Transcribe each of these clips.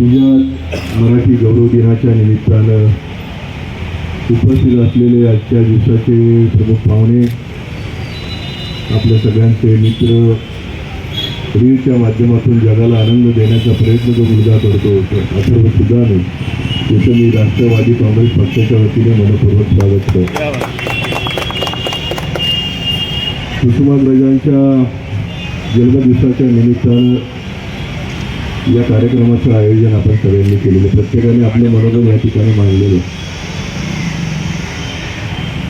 अभिजात मराठी गौरव दिनाच्या निमित्तानं उपस्थित असलेले आजच्या दिवसाचे प्रमुख पाहुणे आपल्या सगळ्यांचे मित्र रीलच्या माध्यमातून जगाला आनंद देण्याचा प्रयत्न जो मुलगा करतो अथर्व सुद्धाने त्याचं मी राष्ट्रवादी काँग्रेस पक्षाच्या वतीने मनपूर्वक स्वागत करतो. कुसुमाग्रजांच्या जन्मदिवसाच्या निमित्तानं या कार्यक्रमाचं आयोजन आपण सगळ्यांनी केलेलं प्रत्येकाने आपले मनोगत या ठिकाणी मांडलेले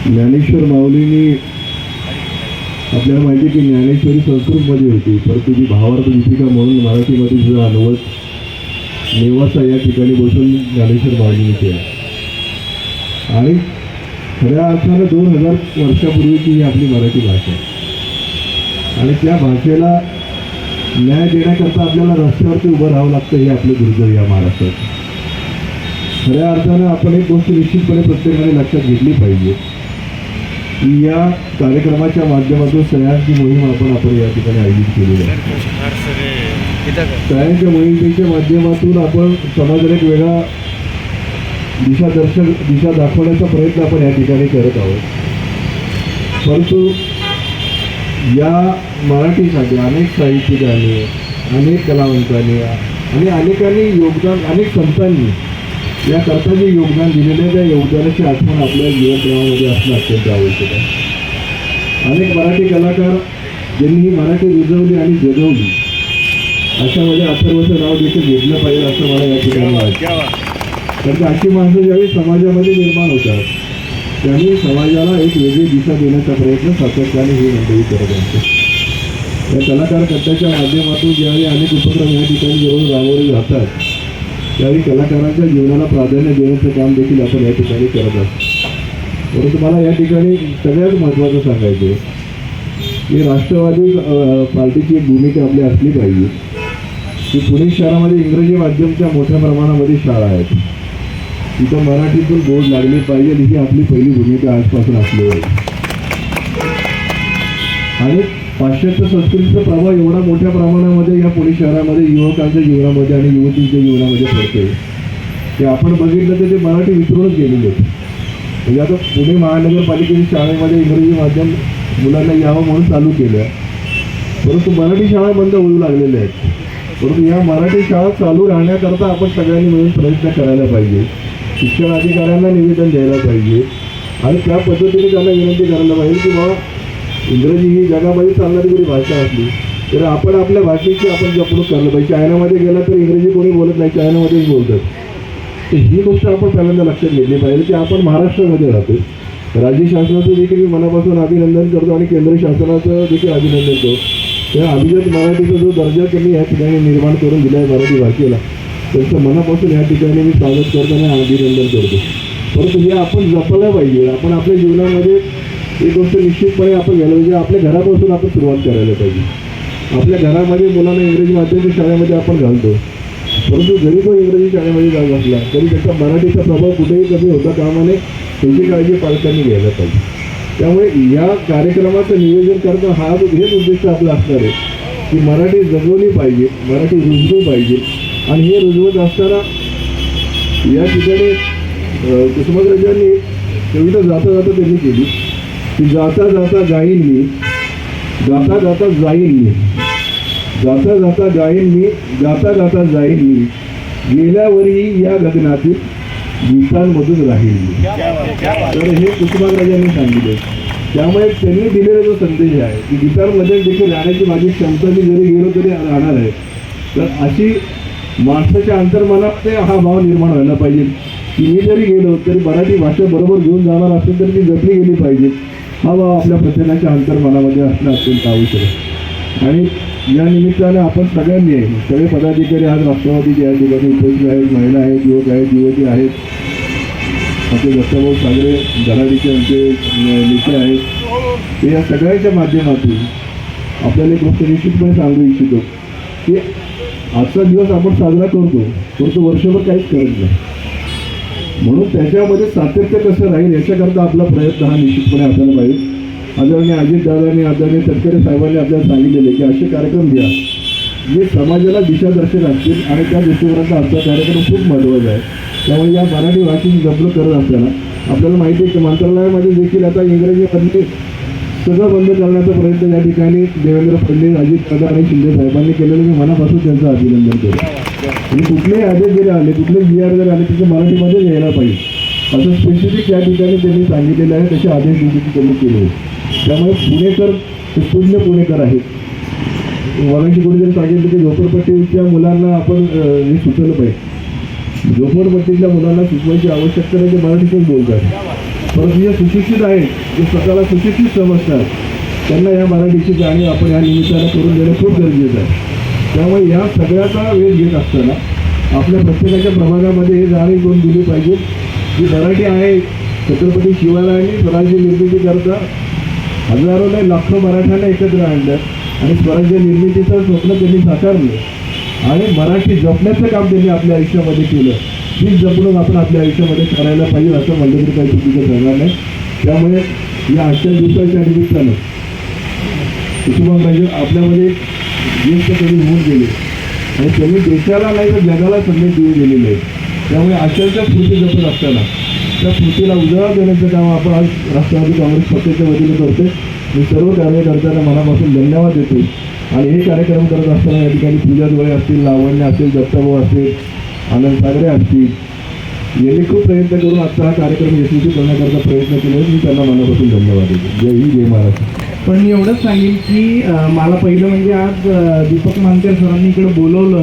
ज्ञानेश्वर माऊलींनी आपल्याला माहिती की ज्ञानेश्वरी संस्कृतमध्ये होती परंतु जी भावार्थ दीपिका म्हणून मराठीमध्ये सुद्धा अनुवाद नेवासा या ठिकाणी बसून ज्ञानेश्वर माऊलींनी केला. आणि खऱ्या अर्थानं दोन हजार वर्षापूर्वीची ही आपली मराठी भाषा आहे. आणि त्या भाषेला न्याय देण्याकरता आपल्याला रस्त्यावरती उभं राहावं लागतं हे आपलं दुर्दैव या महाराष्ट्रात. खऱ्या अर्थानं आपण एक गोष्ट निश्चितपणे प्रत्येकाने लक्षात घेतली पाहिजे. की या कार्यक्रमाच्या माध्यमातून सह्यांची मोहीम आपण आपण या ठिकाणी आयोजित केलेली आहे. सह्यांच्या मोहिमेच्या माध्यमातून आपण समाजाला एक वेगळा दिशादर्शक दिशा दाखवण्याचा प्रयत्न आपण या ठिकाणी करत आहोत. परंतु या मराठीसाठी अनेक साहित्यिकांनी अनेक कलावंतांनी आणि अनेकांनी योगदान अनेक संतांनी या करता जे योगदान दिलेलं आहे. त्या योगदानाची आठवण आपल्या जीवनक्रमामध्ये असणं अत्यंत आवश्यक आहे. अनेक मराठी कलाकार ज्यांनी ही मराठी रुजवली आणि जगवली अशामध्ये अथर्वचं नाव देखील घेतलं पाहिजे असं मला या ठिकाणी वाटतं. कारण अशी माणसं ज्यावेळी समाजामध्ये निर्माण होतात त्यावेळी समाजाला एक वेगळी दिशा देण्याचा प्रयत्न सातत्याने ही मंडळी करत असते या कलाकार कट्ट्याच्या माध्यमातून ज्यावेळी अनेक उपक्रम या ठिकाणी जेव्हा राबवले जातात त्यावेळी कलाकारांच्या जीवनाला प्राधान्य देण्याचं काम देखील आपण या ठिकाणी करत असतो परंतु मला या ठिकाणी सगळ्यात महत्त्वाचं सांगायचं आहे की राष्ट्रवादी पार्टीची एक भूमिका आपली असली पाहिजे. की पुणे शहरामध्ये इंग्रजी माध्यमच्या मोठ्या प्रमाणामध्ये शाळा आहेत. तिथं मराठीतून बोर्ड लागले पाहिजे ही आपली पहिली भूमिका आजपासून असली. आहे आणि पाश्चात्य संस्कृतीचा प्रभाव एवढा मोठ्या प्रमाणामध्ये या पुणे शहरामध्ये युवकांच्या जीवनामध्ये आणि युवतींच्या जीवनामध्ये पडतोय. की आपण बघितलं तर ते मराठी विसरूनच गेलेले आहेत. म्हणजे आता पुणे महानगरपालिकेच्या शाळेमध्ये इंग्रजी माध्यम मुलांना यावं म्हणून चालू केलं परंतु मराठी शाळा बंद होऊ लागलेल्या आहेत. परंतु या मराठी शाळा चालू राहण्याकरता आपण सगळ्यांनी मिळून प्रयत्न करायला पाहिजे. शिक्षण अधिकाऱ्यांना निवेदन द्यायला पाहिजे. आणि त्या पद्धतीने त्यांना विनंती करायला पाहिजे की बाबा इंग्रजी ही जगामध्ये चालणारी जरी भाषा असली तर आपण आपल्या भाषेची आपण जपणूक करायला पाहिजे. चायनामध्ये गेला तर इंग्रजी कोणी बोलत नाही चायनामध्येच बोलतात. तर ही गोष्ट आपण पहिल्यांदा लक्षात घेतली पाहिजे की आपण महाराष्ट्रामध्ये राहतो. राज्य शासनाचं देखील मी मनापासून अभिनंदन करतो आणि केंद्र शासनाचं देखील अभिनंदन करतो. त्या अभिजात मराठीचा जो दर्जा त्यांनी या ठिकाणी निर्माण करून दिला आहे मराठी भाषेला त्यांचं मनापासून या ठिकाणी मी स्वागत करतो आणि अभिनंदन करतो. परंतु हे आपण जपलं पाहिजे. आपण आपल्या जीवनामध्ये एक गोष्ट निश्चितपणे आपण घ्यायला पाहिजे. आपल्या घरापासून आपण सुरुवात करायला पाहिजे. आपल्या घरामध्ये मुलांना इंग्रजी माध्यमिक शाळेमध्ये आपण घालतो. परंतु जरी तो इंग्रजी शाळेमध्ये जात असला तरी त्याचा मराठीचा प्रभाव कुठेही कमी होता कामाने त्याची काळजी पालकांनी घ्यायला पाहिजे. त्यामुळे या कार्यक्रमाचं नियोजन करणं हा हेच उद्दिष्ट आपला असणार आहे की मराठी जगवली पाहिजे मराठी रुजली पाहिजे आणि हे रुजवत असताना या ठिकाणी कुसुमाग्रजांनी कविता जाता जाता त्यांनी केली. की जाता जाता गाईन मी जाता जाता जाईन मी जाता जाता गाईन मी जाता जाता जाईन मी गेल्यावरही या लग्नातील गीतांमधून राहील. मी तर हे कुसुमाग्रजांनी सांगितले. त्यामुळे त्यांनी दिलेला जो संदेश आहे की गीतांमध्ये देखील राहण्याची माझी क्षमता मी जरी गेलो तरी राहणार आहे. तर अशी माणसाच्या अंतर्मनात हा भाव निर्माण व्हायला पाहिजे. की मी जरी गेलो तरी मराठी भाषा बरोबर घेऊन जाणार असेल तर ती जपली गेली पाहिजे. हा भाव आपल्या प्रत्येकाच्या अंतर्मनामध्ये असणं अत्यंत आवश्यक आहे. आणि या निमित्ताने आपण सगळ्यांनी सगळे पदाधिकारी आज राष्ट्रवादीचे या ठिकाणी उपस्थित आहेत महिला आहेत युवक आहेत युवती आहेत. आमचे दत्ताभाऊ सागरे धडाडीचे आमचे नेते आहेत. ते या सगळ्याच्या माध्यमातून आपल्याला एक गोष्ट निश्चितपणे सांगू इच्छितो की आजचा दिवस आपण साजरा करतो परंतु वर्षभर काहीच करत नाही. म्हणून त्याच्यामध्ये सातत्य कसं राहील याच्याकरता आपला प्रयत्न हा निश्चितपणे असायला पाहिजे. आदरणीय अजित दादांनी आदरणीय तटकरे साहेबांनी आपल्याला सांगितलेले की असे कार्यक्रम घ्या जे समाजाला दिशादर्शक असतील आणि त्या दृष्टिकोनाचा आमचा कार्यक्रम खूप महत्त्वाचा आहे. त्यामुळे या मराठी भाषेची जपणूक करत असताना आपल्याला माहिती आहे की मंत्रालयामध्ये देखील आता इंग्रजीमध्ये सगळं बंद करण्याचा प्रयत्न या ठिकाणी देवेंद्र फडणवीस अजित पवार आणि शिंदे साहेबांनी केलेलं मी मनापासून त्यांचं अभिनंदन केलं आणि कुठलेही आदेश जरी आले कुठले जी आर जरी आले तिथे मराठीमध्ये यायला पाहिजे. असं स्पेसिफिक या ठिकाणी त्यांनी सांगितलेलं आहे. तसे आदेश देखील त्यांनी केले त्यामुळे पुणेकर शून्य पुणेकर आहेत. मगाशी कोणीतरी सांगितलं की झोपडपट्टीच्या मुलांना आपण हे सुचवलं पाहिजे. झोपडपट्टीतल्या मुलांना सुचवायची आवश्यकता नाही ते मराठीतून बोलतात. परंतु जे सुशिक्षित आहेत जे स्वतःला सुशिक्षित समजतात त्यांना या मराठीची जाणीव आपण या निमित्तानं करून देणं खूप गरजेचं आहे. त्यामुळे या सगळ्याचा वेळ घेत असताना आपल्या प्रत्येकाच्या प्रभागामध्ये हे जाणीव करून दिली पाहिजे. की मराठी आहे छत्रपती शिवरायांनी स्वराज्य निर्मिती करता हजारो नाही लाखो मराठ्यांना एकत्र आणलं आणि स्वराज्य निर्मितीचं स्वप्न त्यांनी साकारलं. आणि मराठी जपण्याचं काम त्यांनी आपल्या आयुष्यामध्ये केलं. ही जपणूक आपण आपल्या आयुष्यामध्ये करायला पाहिजे असं म्हणलं तरी काही चुकीचं ठरणार नाही. त्यामुळे या आजच्या दिवसाच्या निमित्तानं कुटुंबामध्ये आपल्यामध्ये ज्येष्ठ कधी होऊन गेले. आणि त्यांनी देशाला नाही तर जगाला संदेश देऊन गेलेले आहेत. त्यामुळे अशाच्या स्मृती जपत असताना त्या स्मृतीला उजाळा देण्याचं काम आपण आज राष्ट्रवादी काँग्रेस पक्षाच्या वतीने करतोय. मी सर्व कार्यकर्त्यांना मनापासून धन्यवाद देतो आणि हे कार्यक्रम करत असताना या ठिकाणी पूजा डोळे असतील लावण्य असेल दत्ताभाऊ असतील आनंद सागरे असतील यांनी खूप प्रयत्न करून आजचा हा कार्यक्रम यशस्वी करण्याकरता प्रयत्न केले. मी त्यांना मनापासून धन्यवाद देतो. जय हिंद जय महाराष्ट्र. पण मी एवढंच सांगेन की मला पहिलं म्हणजे आज दीपक मानकर सरांनी इकडे बोलवलं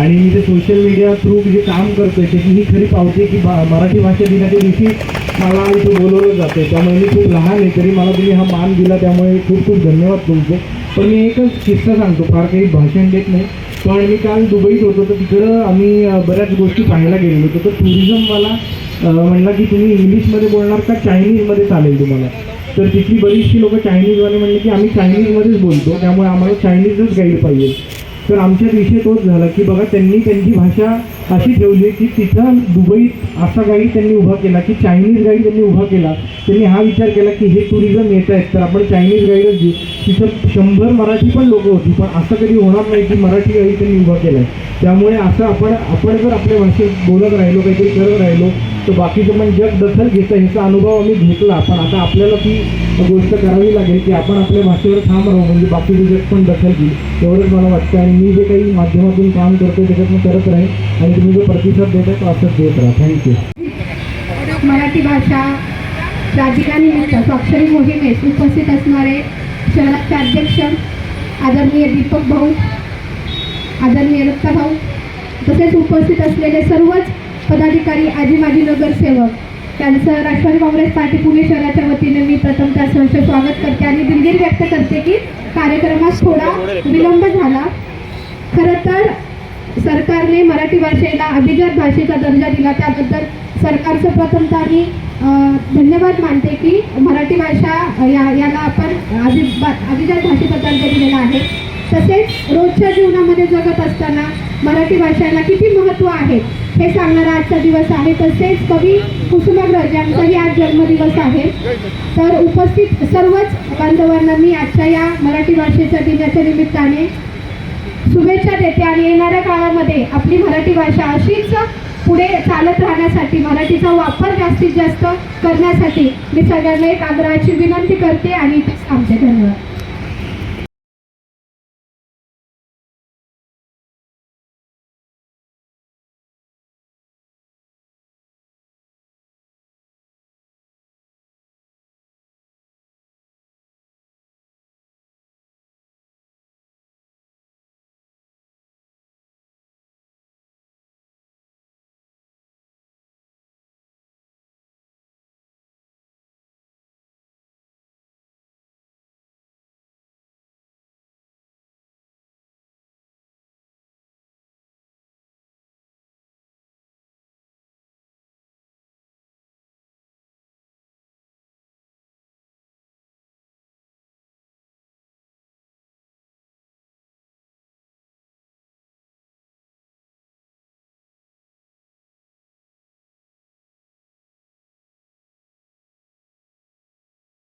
आणि मी ते सोशल मीडिया थ्रू जे काम करतोय त्याची ही खरी पावते की बा मराठी भाषा दिनाच्या दिवशी मला इथे बोलवलं जातं त्यामुळे मी खूप लहान आहे तरी मला तुम्ही हा मान दिला त्यामुळे खूप खूप धन्यवाद तुमचे. पण मी एकच किस्सा सांगतो फार काही भाषण देत नाही. पण मी काल दुबईत होतो तर तिकडं आम्ही बऱ्याच गोष्टी पाहायला गेलेलो होतो. तर टुरिझमवाला म्हणला की तुम्ही इंग्लिशमध्ये बोलणार का चायनीजमध्ये चालेल तुम्हाला? तर तिथली बरीचशी लोक चायनीजवाले म्हणले की आम्ही चायनीजमध्येच बोलतो त्यामुळे आम्हाला चायनीजच गाईड पाहिजे. तर आमच्यात विषय तोच झाला की बघा त्यांनी त्यांची भाषा अशी ठेवली की तिथं दुबईत असा गाईड त्यांनी उभा केला की चायनीज गाईड त्यांनी उभा केला. त्यांनी हा विचार केला की हे टुरिझम येत आहेत तर आपण चायनीज गाईडच घेऊ तिथं शंभर मराठी पण लोक होती पण असं कधी होणार नाही की मराठी गाईड त्यांनी उभा केला त्यामुळे असं आपण आपण जर आपल्या भाषेत बोलत राहिलो काहीतरी करत राहिलो तर बाकीचं पण जग दखल घेतं ह्याचा अनुभव आम्ही घेतला. पण आता आपल्याला ती गोष्ट करावी लागेल की आपण आपल्या भाषेवर ठाम राहू म्हणजे बाकीचं जग पण दखल घेईल. एवढंच मला वाटतं. आणि मी जे काही माध्यमातून काम करतो त्याच्यात मी करत राहील आणि तुम्ही जो प्रतिसाद देताय तो असंच देत राहा. थँक्यू मराठी भाषा प्राधिकरणानिमित्त स्वाक्षरी मोहिमेत उपस्थित असणारे शहराचे अध्यक्ष आदरणीय दीपक भाऊ आदरणीय दत्ता भाऊ तसेच उपस्थित असलेले सर्वच पदाधिकारी आजी माजी नगरसेवक त्यांचं राष्ट्रवादी काँग्रेस पार्टी पुणे शहराच्या वतीने मी प्रथम त्या सहर्ष स्वागत करते आणि दिलगिरी व्यक्त करते की कार्यक्रमात थोडा विलंब झाला. खरं तर सरकारने मराठी भाषेला अभिजात भाषेचा दर्जा दिला. त्याबद्दल सरकारचं प्रथमतः मी धन्यवाद मानते की मराठी भाषा या याला आपण अभिबा अभिजात भाषेचा दर्जा दिलेला आहे. तसेच रोजच्या जीवनामध्ये जगत असताना मराठी भाषेला किती महत्त्व आहे? हे सांगणारा आजचा दिवस आहे. तसेच कवी कुसुमाग्रज यांचाही आज जन्मदिवस आहे. तर उपस्थित सर्वच बांधवांना मी आजच्या या मराठी भाषेच्या दिनाच्या निमित्ताने शुभेच्छा देते आणि येणाऱ्या काळामध्ये आपली मराठी भाषा अशीच पुढे चालत राहण्यासाठी मराठीचा वापर जास्तीत जास्त करण्यासाठी मी सगळ्यांना एक आग्रहाची विनंती करते आणि आमचे धन्यवाद.